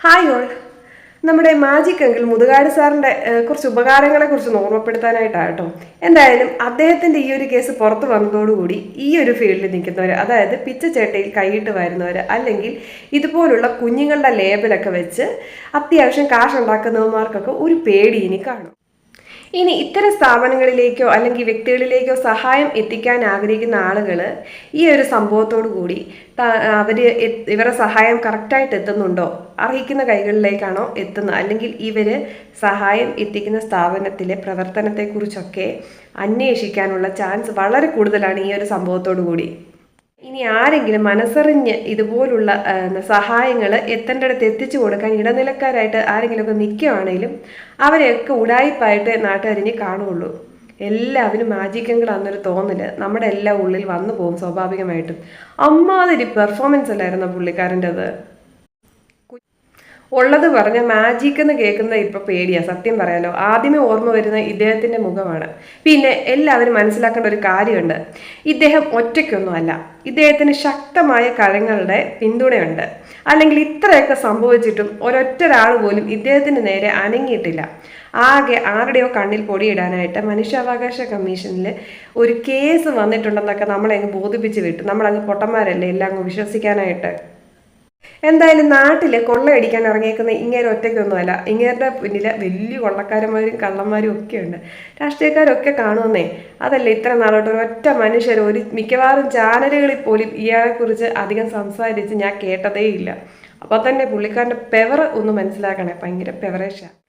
Hi all നമ്മുടെ magic uncle Muthukad സാറിന്റെ കുറച്ച് ഉപകാരങ്ങളെ കുറിച്ച് ഓർമ്മപ്പെടുത്താനായിട്ടാണ് കേട്ടോ എന്തായാലും അദ്ദേഹത്തിന്റെ ഈ ഒരു കേസ് പുറത്തു വന്നതോടുകൂടി ഈ ഒരു ഫീൽഡിൽ നിൽക്കുന്നവർ അതായത് പിച്ചച്ചേട്ടയിൽ കൈയിട്ട് വരുന്നവർ അല്ലെങ്കിൽ ഇതുപോലുള്ള കുഞ്ഞുങ്ങളുടെ ലേബലൊക്കെ വെച്ച് അത്യാവശ്യം കാശുണ്ടാക്കുന്നവന്മാർക്കൊക്കെ ഒരു പേടി ഇനി കാണും. ഇനി ഇത്തരം സ്ഥാപനങ്ങളിലേക്കോ അല്ലെങ്കിൽ വ്യക്തികളിലേക്കോ സഹായം എത്തിക്കാൻ ആഗ്രഹിക്കുന്ന ആളുകൾ ഈ ഒരു സംഭവത്തോടു കൂടി അവർ ഇവരുടെ സഹായം കറക്റ്റായിട്ട് എത്തുന്നുണ്ടോ? അർഹിക്കുന്ന കൈകളിലേക്കാണോ എത്തുന്നത്? അല്ലെങ്കിൽ ഇവർ സഹായം എത്തിക്കുന്ന സ്ഥാപനത്തിലെ പ്രവർത്തനത്തെക്കുറിച്ചൊക്കെ അന്വേഷിക്കാനുള്ള ചാൻസ് വളരെ കൂടുതലാണ് ഈ ഒരു സംഭവത്തോടു കൂടി. ഇനി ആരെങ്കിലും മനസ്സറിഞ്ഞ് ഇതുപോലുള്ള സഹായങ്ങൾ എത്തേണ്ടടുത്ത് എത്തിച്ചു കൊടുക്കാൻ ഇടനിലക്കാരായിട്ട് ആരെങ്കിലുമൊക്കെ നിൽക്കുകയാണെങ്കിലും അവരെയൊക്കെ ഉടായിപ്പായിട്ട് നാട്ടുകാരിഞ്ഞ് കാണുകയുള്ളൂ. എല്ലാവരും മാജിക്കങ്ങളാണെന്നൊരു തോന്നൽ നമ്മുടെ എല്ലാ ഉള്ളിൽ വന്നു പോകും സ്വാഭാവികമായിട്ടും. അമ്മാതിരി പെർഫോമൻസ് അല്ലായിരുന്നു പുള്ളിക്കാരന്റെത്? ഉള്ളത് പറഞ്ഞ മാജിക് എന്ന് കേൾക്കുന്ന ഇപ്പൊ പേടിയാ സത്യം പറയാലോ. ആദ്യമേ ഓർമ്മ വരുന്ന ഇദ്ദേഹത്തിന്റെ മുഖമാണ്. പിന്നെ എല്ലാവരും മനസ്സിലാക്കേണ്ട ഒരു കാര്യമുണ്ട്. ഇദ്ദേഹം ഒറ്റയ്ക്കൊന്നുമല്ല. ഇദ്ദേഹത്തിന് ശക്തമായ കഴങ്ങളുടെ പിന്തുണയുണ്ട്. അല്ലെങ്കിൽ ഇത്രയൊക്കെ സംഭവിച്ചിട്ടും ഒരൊറ്റ ഒരാൾ പോലും ഇദ്ദേഹത്തിന് നേരെ അനങ്ങിയിട്ടില്ല. ആകെ ആരുടെയോ കണ്ണിൽ പൊടിയിടാനായിട്ട് മനുഷ്യാവകാശ കമ്മീഷനിൽ ഒരു കേസ് വന്നിട്ടുണ്ടെന്നൊക്കെ നമ്മളെ അങ്ങ് ബോധിപ്പിച്ച് വിട്ടു. നമ്മളങ്ങ് പൊട്ടന്മാരല്ലേ എല്ലാം അങ്ങ് വിശ്വസിക്കാനായിട്ട്? എന്തായാലും നാട്ടിൽ കൊള്ളയടിക്കാൻ ഇറങ്ങിയേക്കുന്ന ഇങ്ങേരെ ഒറ്റയ്ക്കൊന്നുമല്ല. ഇങ്ങേരുടെ പിന്നിൽ വലിയ കൊള്ളക്കാരന്മാരും കള്ളന്മാരും ഒക്കെ ഉണ്ട്. രാഷ്ട്രീയക്കാരൊക്കെ കാണുമെന്നേ. അതല്ല ഇത്ര നാളോട്ട് ഒരൊറ്റ മനുഷ്യർ ഒരു മിക്കവാറും ചാനലുകളിൽ പോലും ഇയാളെക്കുറിച്ച് അധികം സംസാരിച്ച് ഞാൻ കേട്ടതേയില്ല. അപ്പോൾ തന്നെ പുള്ളിക്കാരന്റെ പെവർ ഒന്ന് മനസ്സിലാക്കണേ. ഭയങ്കര പെവറേഷ.